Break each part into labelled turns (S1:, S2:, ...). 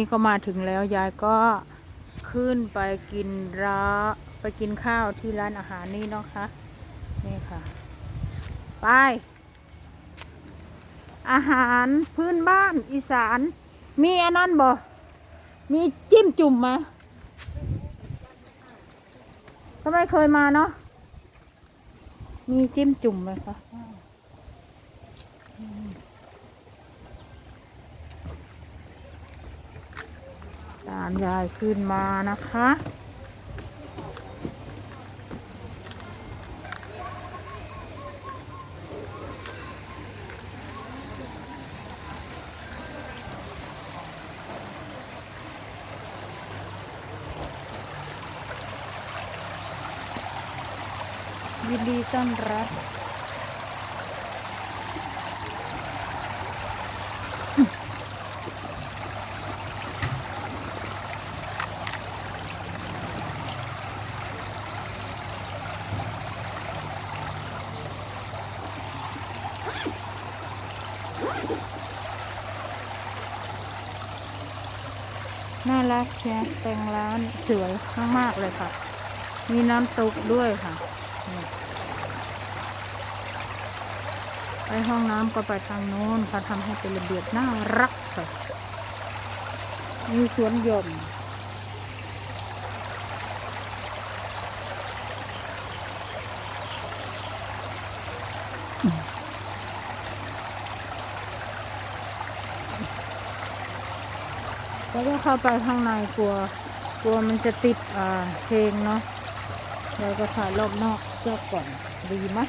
S1: นี่ก็มาถึงแล้วยายก็ขึ้นไปกินร้าไปกินข้าวที่ร้านอาหารนี่เนาะคะนี่ค่ะ ไป อาหารพื้นบ้านอีสาน มีอันนั้นบ่ มีจิ้มจุ่มไหมก็ไม่เคยมาเนาะมีจิ้มจุ่มไหมคะ ตามยายขึ้นมานะคะ ยินดีต้อนรับ น่ารักแชร์แต่งร้านสวยมากๆเลยค่ะ มีน้ำตกด้วยค่ะ ไปห้องน้ำก็ไปทางโน้นเขาทำให้เป็นระเบียบน่ารักค่ะมีสวนหย่อม แล้วก็เข้าไปข้างในกลัว กลัวมันจะติดอ่าเพลงเนาะเราก็ถ่ายรอบนอกเจ้าก่อนดีไหม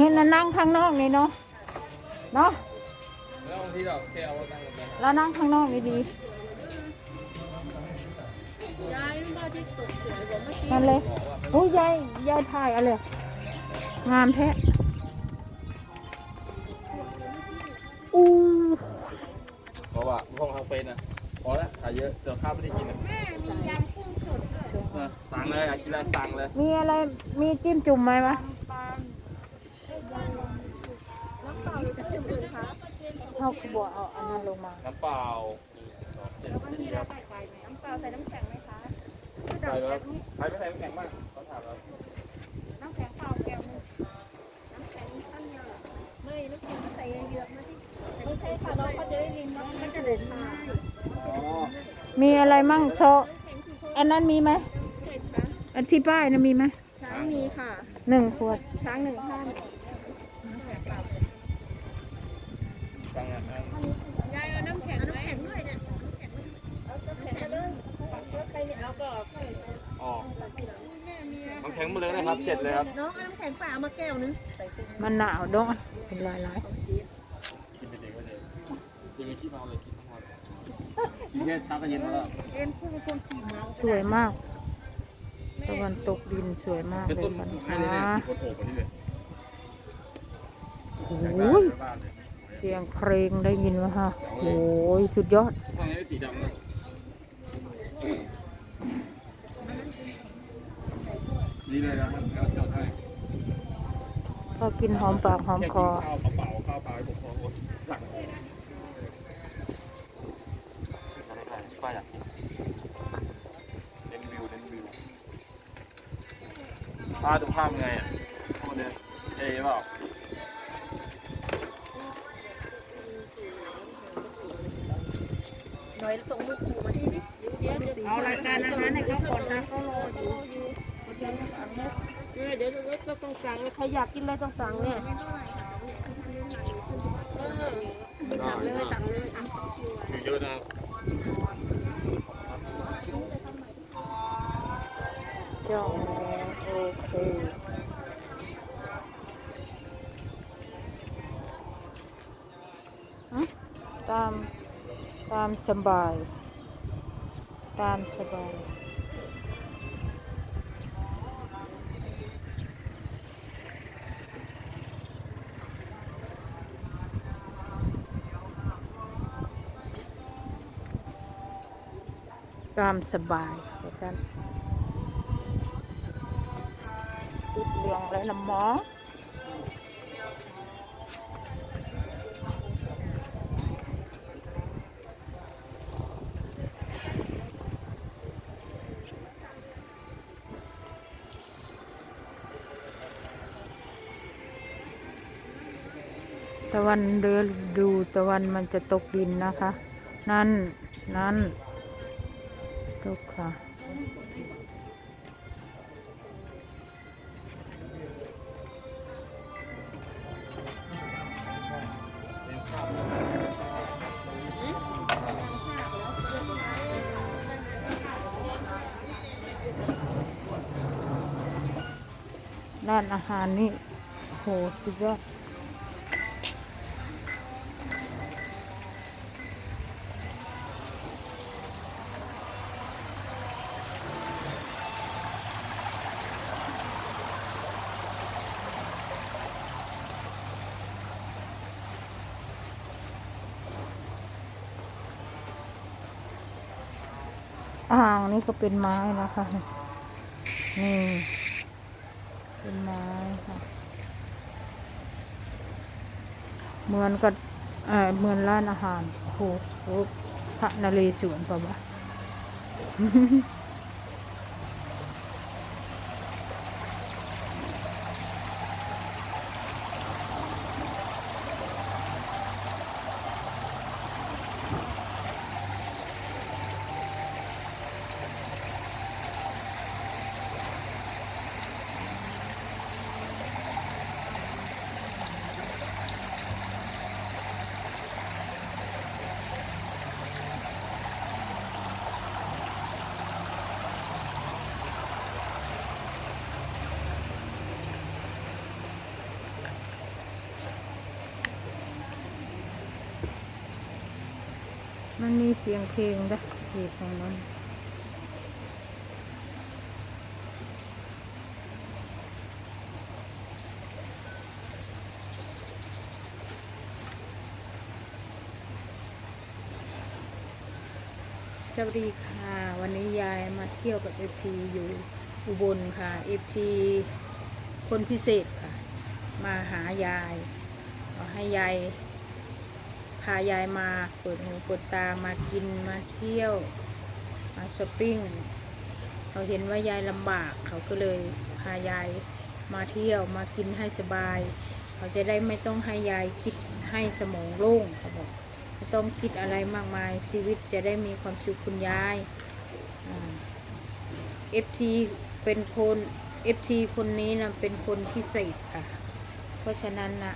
S1: เห็นแล้วนั่งข้างนอกนี่เนาะเนาะ
S2: แล้วบางทีเราแค่เอาตั้งกันไป
S1: แล้วนั่งข้างนอกนี่ดี
S3: ยายมาที่ตกสวยกว่าเมื่อกี้
S1: นั่นเลยอุ้ยยายยายถ่ายอะไรงามแท้อู้
S2: เพราะว่าห้องทางเฟซนะพอแล้วถ่ายเยอะเดี๋ยวข้าวไม่ได้กินนะ
S3: แม่มียำกุ้งสดด้วย
S2: เออสั่งเลยอยากกินอะไรสั่งเลย
S1: มีอะไรมีจิ้มจุ่มไหมวะ
S3: ปลาน้ำ เปล่าหรือจะจุ่มเลยคะ
S1: เขาบอกเอาอันนั้นลงมา
S2: น้ำเปล่าเจ็ดนาทีครับ
S3: ใส่ไปไหมน้ำเปล่าใส่น้ำแข็งไหมคะ
S2: ใส่แล้วใครไม่ใส่น้ำแข็งบ้างเขาถามเรา
S3: น้ำแข็งเปล่าแก้วนึงน้ำแข็งตั้งเยอะไม่น้ำแข็งก็ใส่เยอะๆมาสิไม่ใช่ค่ะน้องเขาจะได้ยินว่ามันจะเด็ดมา
S1: มีอะไรมั่งโซ
S3: แข็งคือเขา
S1: อันนั้นมีไหมอันที่ป้ายนะมีไหม
S3: ช้างมีค่ะ
S1: หนึ่งขวด
S3: ช้างหนึ่งท่า ข็งมา
S2: เลยนะครับเจ็ดเลยครับ
S3: น้องเอาน้ำแข็งเปล่ามาแก้วนึง
S1: มันหนาวด้วยเป็นลายลาย
S2: กินไปเด็กก็เด็กกินไปขี้เมาเลยกินทั้งวันกินแค่เช้ากับเย็นมาแล้ว
S3: เอ็นผู้เป็นคนขี่เมา
S1: สวยมากตะวันตกดินสวยมาก
S2: เป็น
S1: เล
S2: ต้
S1: ย
S2: น
S1: ค่ะ
S2: ไม้เลยเนี่ยมีคนโอบมาที่เลย
S1: โอ้
S2: อยากได้
S1: ย
S2: บ้านเลย
S1: เสียงเพลงได้ยินไหมคะโอ้ยสุดยอด
S2: ห้อง นี่เลยนะครับแล้วจอดให้
S1: ก็กินหอมปากหอมคอ
S2: แกินข้าวเปล่าๆข้าวเปล่าให้ผมพอสั่งป้าอยากกินเน้นวิวเน้นวิวพาดูภาพไงอะโอเนี่ยเอ๋เปล่า
S3: หน่อยส่งมือขู่มาที่ดิเดี๋ยวเดี๋ยว
S1: เอารายการอาหารให้เขาก่อนนะ
S3: เขารออยู่ เดี๋ยวเดี๋ยวเราต้องสั่งใครอยากกินอะไรต้องสั่งเนี่ยเออสั่งเลยสั่งเลยอะ
S2: อยู่เยอะนะครับ
S1: จองแล้วโอเคอะตามตามสบาย ตามสบาย ตามสบายเดี๋ยวฉันติดเหลืองแล้วนะหมอตะวันเดือดูตะวันมันจะตกดินนะคะ นั่น นั่น ตกค่ะ ร้านอาหารนี่โหสุดยอด อ่างนี่ก็เป็นไม้นะคะนี่ เป็นไม้ค่ะ เหมือนกับเอ่อเหมือนร้านอาหารโอ้โหโอ้โหพระนเรศวรป่าวะ มันมีเสียงเพลงด้วยอยู่ตรงนั้นสวัสดีค่ะวันนี้ยายมาเที่ยวกับเอฟซีอยู่อุบลค่ะเอฟซีคนพิเศษค่ะ มาหายายเอให้ยายายายมาเปิดหูเปิดตามากินมาเที่ยว มาช้อปปิ้งเขาเห็นว่ายายลำบาก เขาก็เลยพายายมาเที่ยวมากินให้สบาย เขาจะได้ไม่ต้องให้ยายคิดให้สมองโล่งเขาบอกไม่ต้องคิดอะไรมากมาย ชีวิตจะได้มีความสุขคุณยายเอฟซีเป็นคนเอฟซีคนนี้นะเป็นคนพิเศษค่ะ เพราะฉะนั้นนะ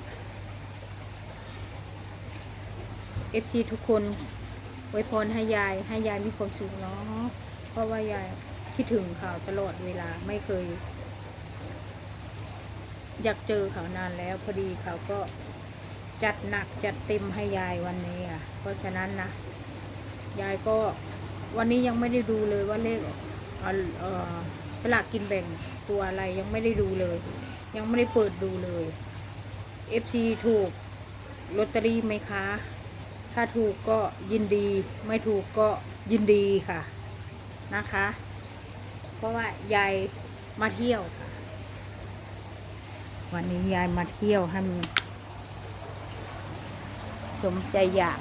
S1: เอฟซีทุกคนไว้พรให้ยาย ให้ยายมีความสุขเนาะเพราะว่ายายคิดถึงเขาตลอดเวลาไม่เคย อยากเจอเขานานแล้วพอดีเขาก็จัดหนักจัดเต็มให้ยายวันนี้อะ เพราะฉะนั้นนะยายก็วันนี้ยังไม่ได้ดูเลยว่าเลขเออสลากกินแบ่งตัวอะไรยังไม่ได้ดูเลย ยังไม่ได้เปิดดูเลย FC ถูกลอตเตอรี่ไหมคะ ถ้าถูกก็ยินดี ไม่ถูกก็ยินดีค่ะนะคะ เพราะว่ายายมาเที่ยวค่ะ วันนี้ยายมาเที่ยวให้มันสมใจอยาก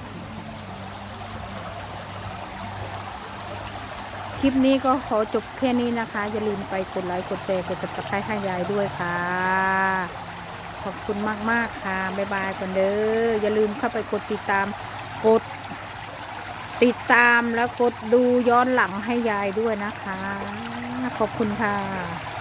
S1: คลิปนี้ก็ขอจบแค่นี้นะคะ อย่าลืมไปกดไลค์กดแชร์กดติดตามให้ยายด้วยค่ะ ขอบคุณมาก ๆ ค่ะ บ๊ายบายกันเด้ออย่าลืมเข้าไปกดติดตาม กดติดตามแล้วกดดูย้อนหลังให้ยายด้วยนะคะ ขอบคุณค่ะ